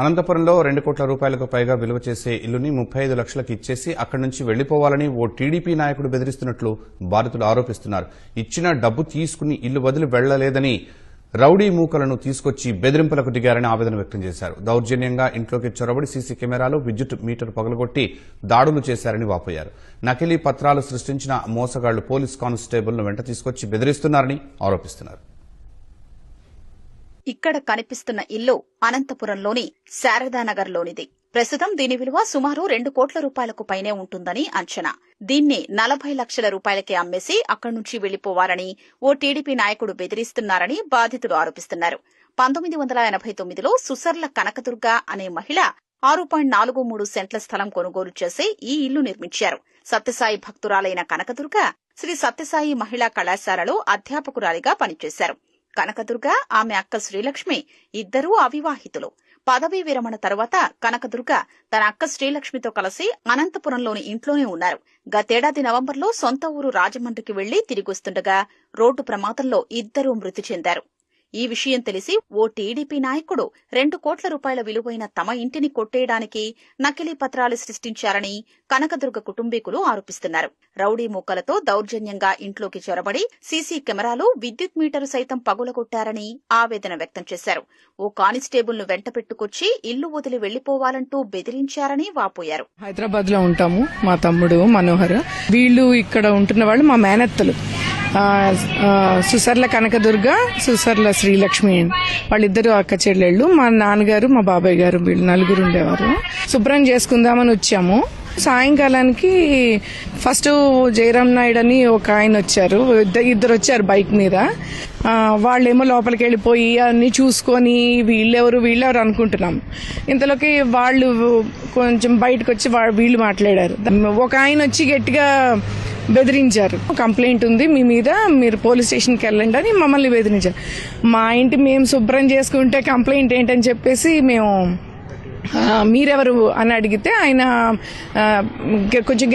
అనంతపురంలో రెండు కోట్ల రూపాయలకు పైగా విలువ చేసే ఇల్లుని ముప్పై ఐదు లక్షలకు ఇచ్చేసి అక్కడి నుంచి వెళ్ళిపోవాలని ఓ టీడీపీ నాయకుడు బెదిరిస్తున్నట్లు బాధితులు ఆరోపిస్తున్నారు. ఇచ్చిన డబ్బు తీసుకుని ఇల్లు వదిలి వెళ్ళలేదని రౌడీ మూకలను తీసుకొచ్చి బెదిరింపులకు దిగారని ఆవేదన వ్యక్తం చేశారు. దౌర్జన్యంగా ఇంట్లోకి చొరబడి సీసీ కెమెరాలు విద్యుత్ మీటర్ పగలగొట్టి దాడులు చేశారని వాపోయారు. నకిలీ పత్రాలు సృష్టించిన మోసగాళ్ళు పోలీస్ కానిస్టేబుల్ను వెంట తీసుకొచ్చి బెదిరిస్తున్నారని ఆరోపిస్తున్నారు. ఇక్కడ కనిపిస్తున్న ఇల్లు అనంతపురంలోని శారదానగర్లోనిది ప్రస్తుతం దీని విలువ సుమారు రెండు కోట్ల రూపాయలకు పైనే ఉంటుందని అంచనా. దీన్ని నలభై లక్షల రూపాయలకే అమ్మేసి అక్కడి నుంచి వెళ్ళిపోవాలని ఓ టీడీపీ నాయకుడు బెదిరిస్తున్నారని బాధితుడు ఆరోపిస్తున్నారు. పంతొమ్మిది వందల ఎనభై తొమ్మిదిలో సుసర్ల కనకదుర్గ అనే మహిళ ఆరు పాయింట్ నాలుగు మూడు సెంట్ల స్థలం కొనుగోలు చేసి ఈ ఇల్లు నిర్మించారు. సత్యసాయి భక్తురాలైన కనకదుర్గ శ్రీ సత్యసాయి మహిళా కళాశాలలో అధ్యాపకురాలిగా పనిచేశారు. కనకదుర్గ ఆమె అక్క శ్రీలక్ష్మి ఇద్దరూ అవివాహితులు. పదవీ విరమణ తర్వాత కనకదుర్గ తన అక్క శ్రీలక్ష్మితో కలిసి అనంతపురంలోని ఇంట్లోనే ఉన్నారు. గతేడాది నవంబర్లో సొంత ఊరు రాజమండ్రికి వెళ్ళి తిరిగొస్తుండగా రోడ్డు ప్రమాదంలో ఇద్దరూ మృతి చెందారు. ఈ విషయం తెలిసి ఓ టీడీపీ నాయకుడు రెండు కోట్ల రూపాయల విలువైన తమ ఇంటిని కొట్టేయడానికి నకిలీ పత్రాలు సృష్టించారని కనకదుర్గ కుటుంబీకులు ఆరోపిస్తున్నారు. రౌడీ మూకలతో దౌర్జన్యంగా ఇంట్లోకి చొరబడి సీసీ కెమెరాలు విద్యుత్ మీటరు సైతం పగులగొట్టారని ఆవేదన వ్యక్తం చేశారు. ఓ కానిస్టేబుల్ను వెంట పెట్టుకొచ్చి ఇల్లు వదిలి వెళ్ళిపోవాలంటూ బెదిరించారని వాపోయారు. హైదరాబాద్లో ఉంటాము మా తమ్ముడు మనోహర్. వీళ్ళు ఇక్కడ ఉంటున్న వాళ్ళు మా మేనత్తలు. సుసర్ల కనకదుర్గ సుసర్ల శ్రీలక్ష్మి వాళ్ళిద్దరు అక్క చెల్లెళ్ళు మా నాన్నగారు మా బాబాయ్ గారు వీళ్ళు నలుగురు ఉండేవారు. శుభ్రం చేసుకుందామని వచ్చాము. సాయంకాలానికి ఫస్ట్ జయరామ్ నాయుడు అని ఒక ఆయన వచ్చారు. ఇద్దరు వచ్చారు బైక్ మీద. వాళ్ళేమో లోపలికి వెళ్ళిపోయి అన్ని చూసుకొని వీళ్ళెవరు వీళ్ళెవరు అనుకుంటున్నాం. ఇంతలోకి వాళ్ళు కొంచెం బయటకు వచ్చి వీళ్ళు మాట్లాడారు. ఒక ఆయన వచ్చి గట్టిగా బెదిరించారు. కంప్లైంట్ ఉంది మీ మీద మీరు పోలీస్ స్టేషన్కి వెళ్ళండి అని మమ్మల్ని బెదిరించారు. మా ఇంటి మేము శుభ్రం చేసుకుంటే కంప్లైంట్ ఏంటని చెప్పేసి మేము మీరెవరు అని అడిగితే ఆయన కొంచెం